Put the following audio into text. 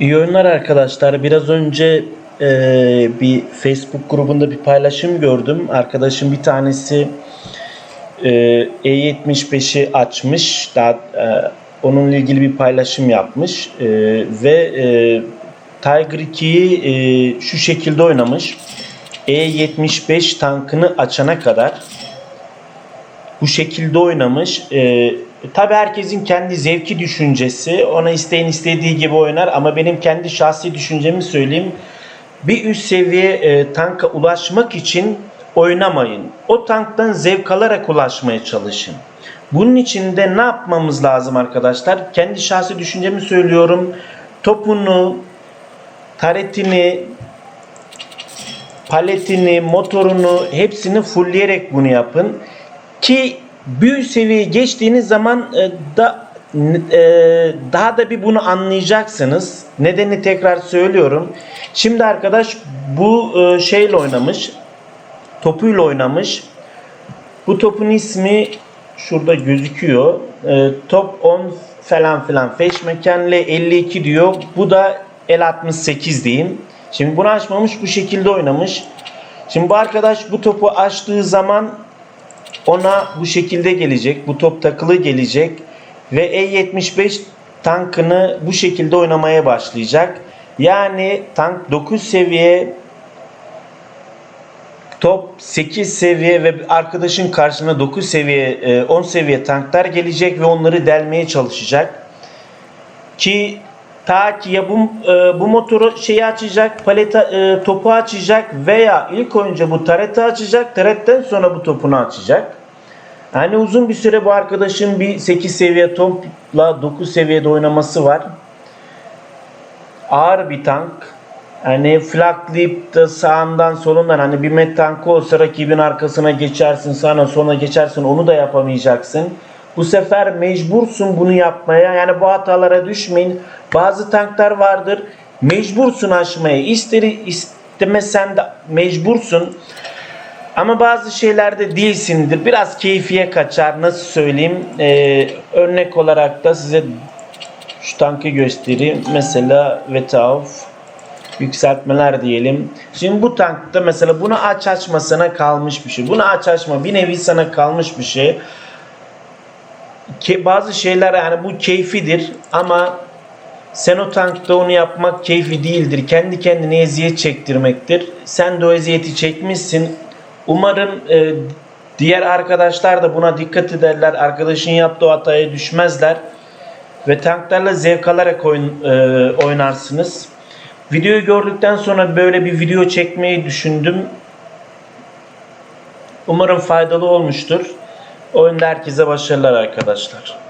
İyi oyunlar arkadaşlar. Biraz önce e, bir Facebook grubunda bir paylaşım gördüm. Arkadaşım bir tanesi e, E75'i açmış. Daha e, onunla ilgili bir paylaşım yapmış E, ve e, Tiger 2'yi e, şu şekilde oynamış. E75 tankını açana kadar bu şekilde oynamış. Ee, tabii herkesin kendi zevki düşüncesi. Ona isteyen istediği gibi oynar ama benim kendi şahsi düşüncemi söyleyeyim. Bir üst seviye e, tanka ulaşmak için oynamayın. O tanktan zevk alarak ulaşmaya çalışın. Bunun için de ne yapmamız lazım arkadaşlar? Kendi şahsi düşüncemi söylüyorum. Topunu, taretini, paletini, motorunu hepsini fullleyerek bunu yapın. Ki büyük seviyeye geçtiğiniz zaman e, da e, daha da bir bunu anlayacaksınız. Nedeni tekrar söylüyorum. Şimdi arkadaş bu e, şeyle oynamış. Topuyla oynamış. Bu topun ismi şurada gözüküyor. E, top 10 falan filan. Feşmekenle 52 diyor. Bu da el 68 diyeyim. Şimdi bunu açmamış bu şekilde oynamış. Şimdi bu arkadaş bu topu açtığı zaman ona bu şekilde gelecek. Bu top takılı gelecek. Ve E75 tankını bu şekilde oynamaya başlayacak. Yani tank 9 seviye top 8 seviye ve arkadaşın karşısına 9 seviye e, 10 seviye tanklar gelecek ve onları delmeye çalışacak. Ki ta ki ya bu e, bu motoru şeyi açacak, paleta e, topu açacak veya ilk önce bu tareti açacak, taretten sonra bu topunu açacak. Yani uzun bir süre bu arkadaşın bir 8 seviye topla 9 seviyede oynaması var. Ağır bir tank. Hani flaklayıp da sağından solundan hani bir met tankı olsa rakibin arkasına geçersin sana sonra geçersin onu da yapamayacaksın. Bu sefer mecbursun bunu yapmaya. Yani bu hatalara düşmeyin. Bazı tanklar vardır. Mecbursun aşmaya. İsteri istemesen de mecbursun. Ama bazı şeylerde değilsindir. Biraz keyfiye kaçar. Nasıl söyleyeyim? Ee, örnek olarak da size şu tankı göstereyim. Mesela Vetauf yükseltmeler diyelim. Şimdi bu tankta mesela bunu aç açmasına kalmış bir şey. Bunu aç açma bir nevi sana kalmış bir şey. Bazı şeyler yani bu keyfidir ama sen o tankta onu yapmak keyfi değildir. Kendi kendine eziyet çektirmektir. Sen de o eziyeti çekmişsin. Umarım e, diğer arkadaşlar da buna dikkat ederler. Arkadaşın yaptığı hataya düşmezler. Ve tanklarla zevk alarak oyun, e, oynarsınız. Videoyu gördükten sonra böyle bir video çekmeyi düşündüm. Umarım faydalı olmuştur. Oyunda herkese başarılar arkadaşlar.